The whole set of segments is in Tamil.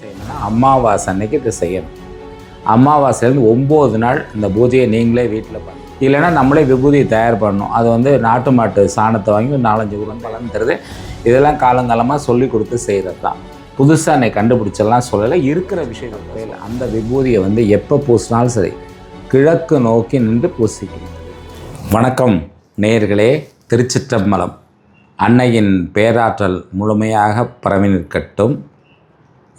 செய்யணும்னா அமாவாசை அன்னைக்கு இதை செய்யணும். அமாவாசையிலேருந்து ஒம்பது நாள் இந்த பூஜையை நீங்களே வீட்டில் பண்ணணும் இல்லைன்னா நம்மளே விபூதியை தயார் பண்ணணும். அது வந்து நாட்டு மாட்டு சாணத்தை வாங்கி ஒரு நாலஞ்சு குடம் பலன்றது இதெல்லாம் காலங்காலமாக சொல்லி கொடுத்து செய்கிறது தான். புதுசாக என்னை கண்டுபிடிச்செல்லாம் சொல்லலை. இருக்கிற விஷயங்கள் அந்த விபூதியை வந்து எப்போ பூசினாலும் சரி கிழக்கு நோக்கி நின்று பூசிக்கணும் வணக்கம் நேர்களே திருச்சிற்றம்பலம் அன்னையின் பேராற்றல் முழுமையாக பரவி நிற்கட்டும்.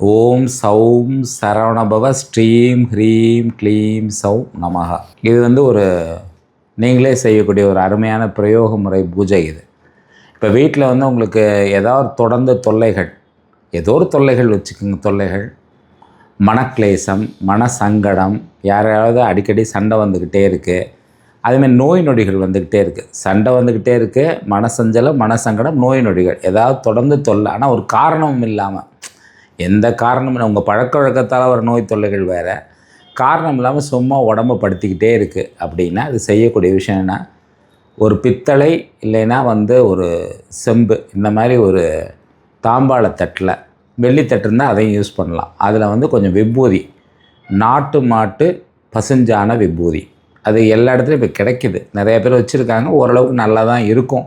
ஓம் சௌம் சரவணபவ ஸ்ரீம் ஹ்ரீம் க்ளீம் சௌம் நமக இது வந்து ஒரு நீங்களே செய்யக்கூடிய ஒரு அருமையான பிரயோக முறை பூஜை இது. இப்போ வீட்டில் வந்து உங்களுக்கு ஏதாவது தொடர்ந்து தொல்லைகள் ஏதோ ஒரு தொல்லைகள் வச்சுக்கோங்க தொல்லைகள். மனக்லேசம் மனசங்கடம் யாரையாவது அடிக்கடி சண்டை வந்துக்கிட்டே இருக்குது அதுமாதிரி நோய் நொடிகள் வந்துக்கிட்டே இருக்குது சண்டை வந்துக்கிட்டே இருக்குது மனசஞ்சலம் மனசங்கடம் நோய் நொடிகள். ஏதாவது தொடர்ந்து தொல்லை ஆனால் ஒரு காரணமும் இல்லாமல் எந்த காரணமும் இல்லை. உங்கள் பழக்க வழக்கத்தால் வர நோய் தொல்லைகள் வேறு. காரணம் இல்லாமல் சும்மா உடம்ப படுத்திக்கிட்டே இருக்குது அப்படின்னா அது செய்யக்கூடிய விஷயம் என்ன? ஒரு பித்தளை இல்லைன்னா வந்து ஒரு செம்பு இந்த மாதிரி ஒரு தாம்பாள தட்டில் வெள்ளித்தட்டு இருந்தால் அதையும் யூஸ் பண்ணலாம். அதில் வந்து கொஞ்சம் விபூதி நாட்டு மாட்டு பசுஞ்சான விபூதி அது எல்லா இடத்துலையும் இப்போ கிடைக்குது. நிறைய பேர் வச்சுருக்காங்க. ஓரளவுக்கு நல்லா தான் இருக்கும்.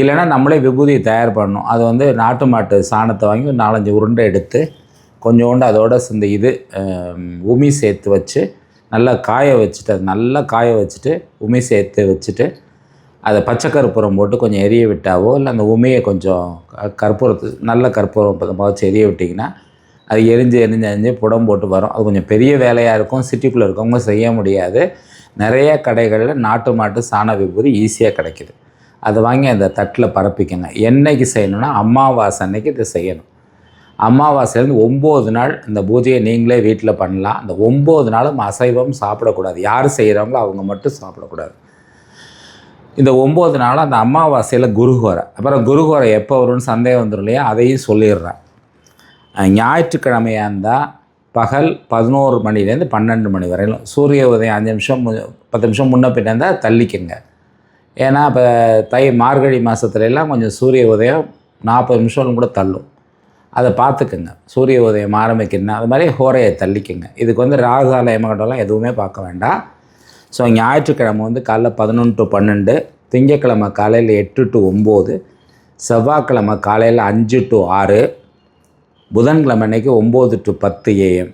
இல்லைன்னா நம்மளே விபூதியை தயார் பண்ணணும். அது வந்து நாட்டு மாட்டு சாணத்தை வாங்கி ஒரு நாலஞ்சு உருண்டை எடுத்து கொஞ்சோண்டு அதோட இந்த இது உமி சேர்த்து வச்சு நல்லா காய வச்சுட்டு அது நல்லா காய வச்சுட்டு உமி சேர்த்து வச்சுட்டு அதை பச்சை கற்பூரம் போட்டு கொஞ்சம் எரிய விட்டாவோ இல்லை அந்த உமையை கொஞ்சம் கற்பூரத்து நல்ல கற்பூரம் வச்சு எரிய விட்டிங்கன்னா அது எரிஞ்சு எரிஞ்சு எரிஞ்சு புடம் போட்டு வரும். அது கொஞ்சம் பெரிய வேலையாக இருக்கும் சிட்டிக்குள்ளே இருக்கவங்க செய்ய முடியாது. நிறைய கடைகளில் நாட்டு மாட்டு சாண விபூதி ஈஸியாக கிடைக்கிது. அதை வாங்கி அந்த தட்டில் பரப்பிக்கங்க என்றைக்கு செய்யணும்னா அமாவாசை அன்னைக்கு இதை செய்யணும். அமாவாசைலேருந்து ஒம்பது நாள் இந்த பூஜையை நீங்களே வீட்டில் பண்ணலாம். அந்த ஒம்பது நாளும் அசைவம் சாப்பிடக்கூடாது. யார் செய்கிறாங்களோ அவங்க மட்டும் சாப்பிடக்கூடாது. இந்த ஒம்பது நாள் அந்த அமாவாசையில் குருகோரை அப்புறம் குருகோரை எப்போ வரும்னு சந்தேகம் வந்துடும் இல்லையா? அதையும் சொல்லிடுறேன். ஞாயிற்றுக்கிழமையாக இருந்தால் பகல் பதினோரு மணிலேருந்து பன்னெண்டு மணி வரையிலும். சூரிய உதயம் அஞ்சு நிமிஷம் மு- பத்து நிமிஷம் முன்ன பின்னே இருந்தால் தள்ளிக்கங்க. ஏன்னா இப்போ தை மார்கழி மாதத்துலலாம் எல்லாம் கொஞ்சம் சூரிய உதயம் நாற்பது நிமிஷம் கூட தள்ளும். அதை பார்த்துக்குங்க. சூரிய உதயம் ஆரம்பிக்கணும் அது மாதிரி ஹோரையை தள்ளிக்குங்க. இதுக்கு வந்து ராகுகால எமகண்டம்லாம் எதுவுமே பார்க்க வேண்டாம். ஸோ ஞாயிற்றுக்கிழமை வந்து காலைல பதினொன்று டு பன்னெண்டு திங்கக்கிழமை காலையில் எட்டு டு ஒம்பது செவ்வாய்க்கிழமை காலையில் அஞ்சு டு ஆறு புதன்கிழமை அன்றைக்கி ஒம்பது டு பத்து ஏஎம்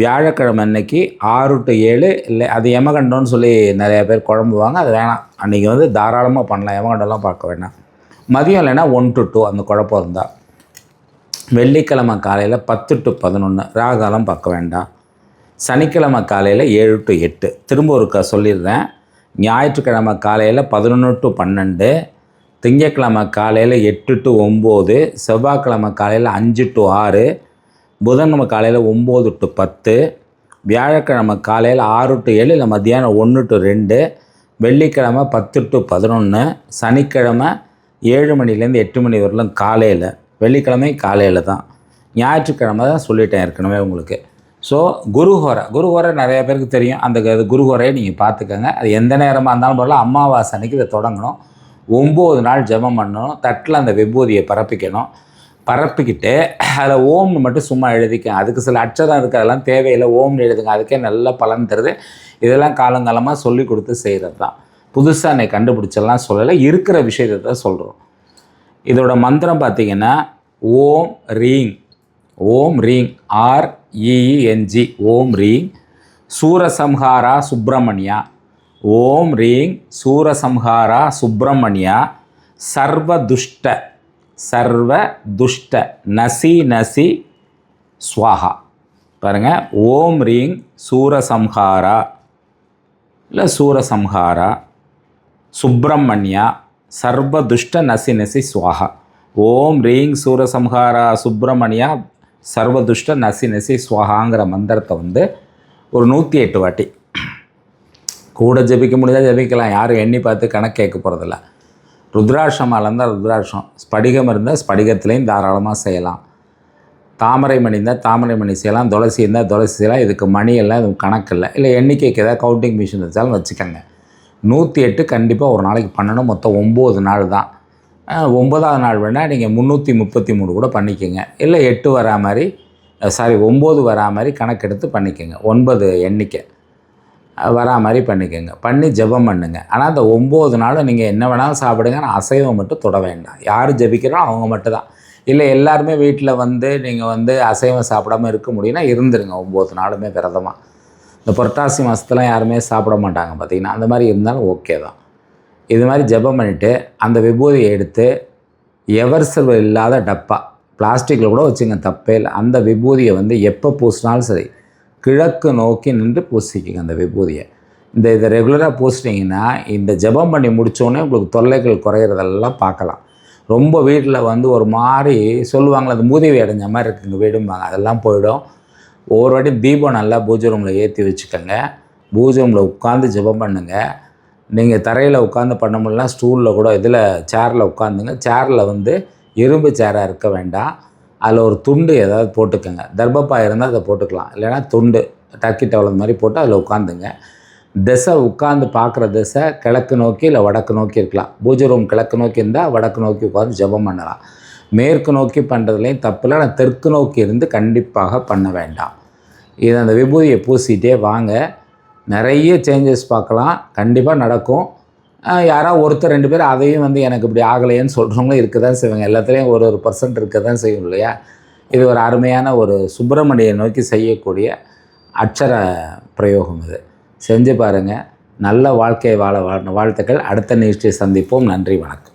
வியாழக்கிழமை அன்னைக்கு ஆறு டு ஏழு இல்லை அது எமகண்டோன்னு சொல்லி நிறைய பேர் குழம்புவாங்க. அது வேணாம். அன்றைக்கி வந்து தாராளமாக பண்ணலாம். எமகண்டம்லாம் பார்க்க வேண்டாம் மதியம் இல்லைன்னா ஒன் டு டூ அந்த குழப்பம் இருந்தால் வெள்ளிக்கிழமை காலையில் பத்து டு பதினொன்று ராகாலம் பார்க்க வேண்டாம். சனிக்கிழமை காலையில் ஏழு டு எட்டு. திரும்ப ஒருக்கா சொல்லிடுறேன். ஞாயிற்றுக்கிழமை காலையில் பதினொன்று டு பன்னெண்டு திங்கக்கிழமை காலையில் எட்டு டு ஒம்பது செவ்வாய்க்கிழமை காலையில் அஞ்சு டு ஆறு புதன்கிழமை காலையில் ஒம்பது டு பத்து வியாழக்கிழமை காலையில் ஆறு டு ஏழு இல்லை மத்தியானம் ஒன்று டு ரெண்டு வெள்ளிக்கிழமை பத்து டு பதினொன்று சனிக்கிழமை ஏழு மணிலேருந்து எட்டு மணி வரலும் காலையில் வெள்ளிக்கிழமை காலையில் தான். ஞாயிற்றுக்கிழமை தான் சொல்லிட்டேன் ஏற்கனவே உங்களுக்கு. ஸோ குருஹோரை குருஹோரை நிறைய பேருக்கு தெரியும். அந்த க- குருஹோரையை நீங்கள் பார்த்துக்கோங்க. அது எந்த நேரமாக இருந்தாலும் பரவாயில்ல அமாவாசை அன்னைக்கு இதை தொடங்கணும். ஒம்பது நாள் ஜெபம் பண்ணணும். தட்டில் அந்த விபூதியை பரப்பிக்கணும். பரப்பிக்கிட்டு அதில் ஓம்னு மட்டும் சும்மா எழுதிக்க அதுக்கு சில அச்சதம் இருக்குது அதெல்லாம் தேவையில்லை ஓம்னு எழுதுங்க அதுக்கே நல்ல பலன் தருது. இதெல்லாம் காலங்காலமாக சொல்லி கொடுத்து செய்கிறது தான். புதுசாக என்னை கண்டுபிடிச்செல்லாம் சொல்லலை இருக்கிற விஷயத்தை தான் சொல்கிறோம் இதோட மந்திரம் பார்த்திங்கன்னா ஓம் ரீங் ஓம் ரீங் ஆர் இஎன்ஜி ஓம் ரீங் சூரசம்ஹாரா சுப்பிரமணியா ஓம் ரீங் சூரசம்ஹாரா சுப்பிரமணியா சர்வதுஷ்ட சர்வ துஷ்ட நசி நசி ஸ்வாஹா. பாருங்கள் ஓம் ரீங் சூரசம்ஹாரா. இல்லை சூரசம்ஹாரா. சுப்பிரமணியா சர்வதுஷ்ட நசி நசி ஸ்வாஹா. ஓம் ரீங் சூரசம்ஹாரா சுப்பிரமணியா சர்வதுஷ்ட நசி நசி ஸ்வஹாங்கிற மந்திரத்தை வந்து ஒரு நூற்றி எட்டு வாட்டி. கூட ஜெபிக்க முடிஞ்சால் ஜபிக்கலாம் யாரும் எண்ணி பார்த்து கணக்கு கேட்க போகிறதில்ல ருத்ராட்சமாக இருந்தால் ருத்ராட்சம். ஸ்படிகம் இருந்தால் ஸ்படிகத்துலேயும் தாராளமாக செய்யலாம். தாமரை மணி இருந்தால் தாமரை மணி செய்யலாம். துளசி இருந்தால் துளசி செய்யலாம். இதுக்கு மணி எல்லாம் இது கணக்கு இல்லை. இல்லை எண்ணிக்கைக்கு ஏதாவது கவுண்டிங் மிஷின் வச்சாலும் வச்சுக்கோங்க. நூற்றி எட்டு கண்டிப்பாக ஒரு நாளைக்கு பண்ணணும். மொத்தம் ஒம்பது நாள் தான். ஒம்பதாவது ஒன்பதாவது நாள் வேணால் நீங்கள் முந்நூற்றி முப்பத்தி மூணு கூட பண்ணிக்கோங்க. இல்லை எட்டு வரா மாதிரி சாரி ஒம்பது வரா மாதிரி கணக்கெடுத்து பண்ணிக்கோங்க. ஒன்பது எண்ணிக்கை. வரா மாதிரி பண்ணிக்கோங்க பண்ணி ஜெபம் பண்ணுங்க. ஆனால் அந்த ஒம்பது நாளும் நீங்கள் என்ன வேணாலும் சாப்பிடுங்க. ஆனால் அசைவம் மட்டும் தொட வேண்டாம். யார் ஜெபிக்கிறோம் அவங்க மட்டும் தான் இல்லை எல்லாருமே வீட்டில் வந்து நீங்கள் வந்து அசைவம் சாப்பிடாம இருக்க முடியும்னா இருந்துருங்க. ஒம்பது நாளுமே விரதமாக இந்த புரட்டாசி மாதத்துலாம் யாருமே சாப்பிட மாட்டாங்க பார்த்தீங்கன்னா அந்த மாதிரி இருந்தாலும் ஓகே தான். இது மாதிரி ஜெபம் பண்ணிவிட்டு அந்த விபூதியை எடுத்து எவர் சில்வர் இல்லாத டப்பா. பிளாஸ்டிக்கில் கூட வச்சுங்க தப்பே இல்லை. அந்த விபூதியை வந்து எப்போ பூசினாலும் சரி கிழக்கு நோக்கி நின்று பூசிக்கிங்க அந்த விபூதியை. இந்த இதை ரெகுலராக பூசிட்டிங்கன்னா இந்த ஜெபம் பண்ணி முடித்தோடனே உங்களுக்கு தொல்லைகள் குறையிறதெல்லாம் பார்க்கலாம். ரொம்ப வீட்டில் வந்து ஒரு மாதிரி சொல்லுவாங்களே அது மூதேவி அடைஞ்ச மாதிரி இருக்குங்க வீடும்பாங்க அதெல்லாம் போயிடும். ஒவ்வொரு வாட்டி தீபம் நல்லா பூஜை ரூமில் ஏற்றி வச்சுக்கோங்க. பூஜை ரூமில் உட்காந்து ஜெபம் பண்ணுங்கள் நீங்கள் தரையில் உட்காந்து பண்ண முடியலன்னா ஸ்டூலில் கூட இதில் சேரில் உட்காந்துங்க சேரில் வந்து இரும்பு சேராக இருக்க வேண்டாம். அதில் ஒரு துண்டு ஏதாவது போட்டுக்கோங்க. தர்பப்பாய் இருந்தால் அதை போட்டுக்கலாம். இல்லைன்னா துண்டு டர்க்கி டவல் மாதிரி போட்டு அதில் உட்காந்துங்க. திசை உட்காந்து பார்க்குற திசை கிழக்கு நோக்கி இல்லை வடக்கு நோக்கி இருக்கலாம். பூஜை ரூம் கிழக்கு நோக்கி இருந்தால் வடக்கு நோக்கி உட்காந்து ஜெபம் பண்ணலாம். மேற்கு நோக்கி பண்ணுறதுலையும் தப்பில்லை ஆனால் தெற்கு நோக்கி இருந்து கண்டிப்பாக பண்ண வேண்டாம். இது அந்த விபூதியை பூசிட்டே வாங்க. நிறைய சேஞ்சஸ் பார்க்கலாம். கண்டிப்பாக நடக்கும். யாராவது ஒருத்தர் ரெண்டு பேர் அதையும் வந்து எனக்கு இப்படி ஆகலையேன்னு சொல்கிறவங்களும் இருக்க தான் செய்வாங்க. எல்லாத்துலேயும் ஒரு ஒரு பர்சன்ட் இருக்க தான் செய்யும் இல்லையா? இது ஒரு அருமையான ஒரு சுப்பிரமணியை நோக்கி செய்யக்கூடிய அட்சர பிரயோகம் இது. செஞ்சு பாருங்கள் நல்ல வாழ்க்கையை வாழ வாழ் வாழ்த்துக்கள். அடுத்த நிகழ்ச்சியை சந்திப்போம். நன்றி வணக்கம்.